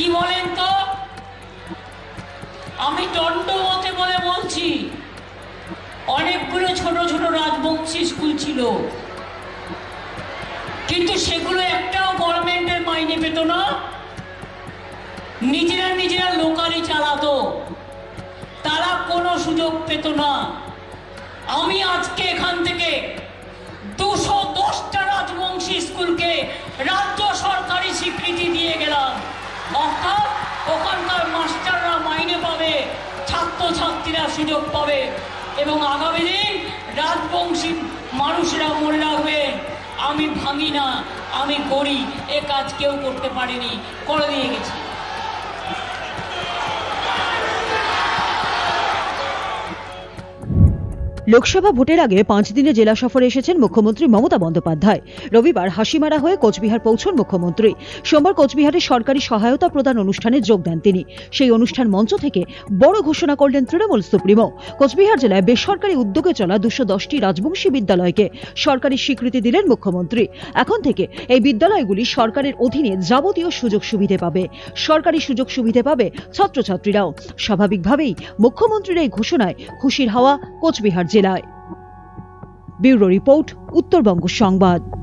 কি বলেন তো? আমি দণ্ডমতে বলে বলছি। অনেকগুলো ছোট ছোট রাজবংশী স্কুল ছিল। কিন্তু সেগুলো একটাও গভর্নমেন্টের মাইনে পেত না। নিজেরা নিজেরা লোকালি চালাতো। তারা কোনো সুযোগ পেত না। আমি আজকে এখান থেকে দুশো দশটা রাজবংশী স্কুলকে রাজ্য সরকারি স্বীকৃতি দিয়ে গেলাম অর্থাৎ ওখানকার মাস্টাররা মাইনে পাবে ছাত্রছাত্রীরা সুযোগ পাবে। এবং আগামী দিন রাজবংশী মানুষরা মনে রাখবে আমি ভাঙি না, আমি করি এ কাজ কেউ করতে পারেনি, করে দিয়ে গেছি। লোকসভা ভোটের আগে পাঁচ দিনে জেলা সফরে এসেছেন মুখ্যমন্ত্রী মমতা বন্দ্যোপাধ্যায়। রবিবার হাসিমারা হয়ে কোচবিহার পৌঁছন মুখ্যমন্ত্রী। সোমবার কোচবিহারে সরকারি সহায়তা প্রদান অনুষ্ঠানে যোগ দেন তিনি। সেই অনুষ্ঠান মঞ্চ থেকে বড় ঘোষণা করলেন তৃণমূল সুপ্রিমো। কোচবিহার জেলায় বেসরকারি উদ্যোগে চলা দুশো দশটি রাজবংশী বিদ্যালয়কে সরকারি স্বীকৃতি দিলেন মুখ্যমন্ত্রী। এখন থেকে এই বিদ্যালয়গুলি সরকারের অধীনে যাবতীয় সুযোগ সুবিধে পাবে। সরকারি সুযোগ সুবিধে পাবে ছাত্রছাত্রীরাও। স্বাভাবিকভাবেই মুখ্যমন্ত্রীর এই ঘোষণায় খুশির হাওয়া কোচবিহার জেলায়। ব্যুরো রিপোর্ট উত্তরবঙ্গ সংবাদ।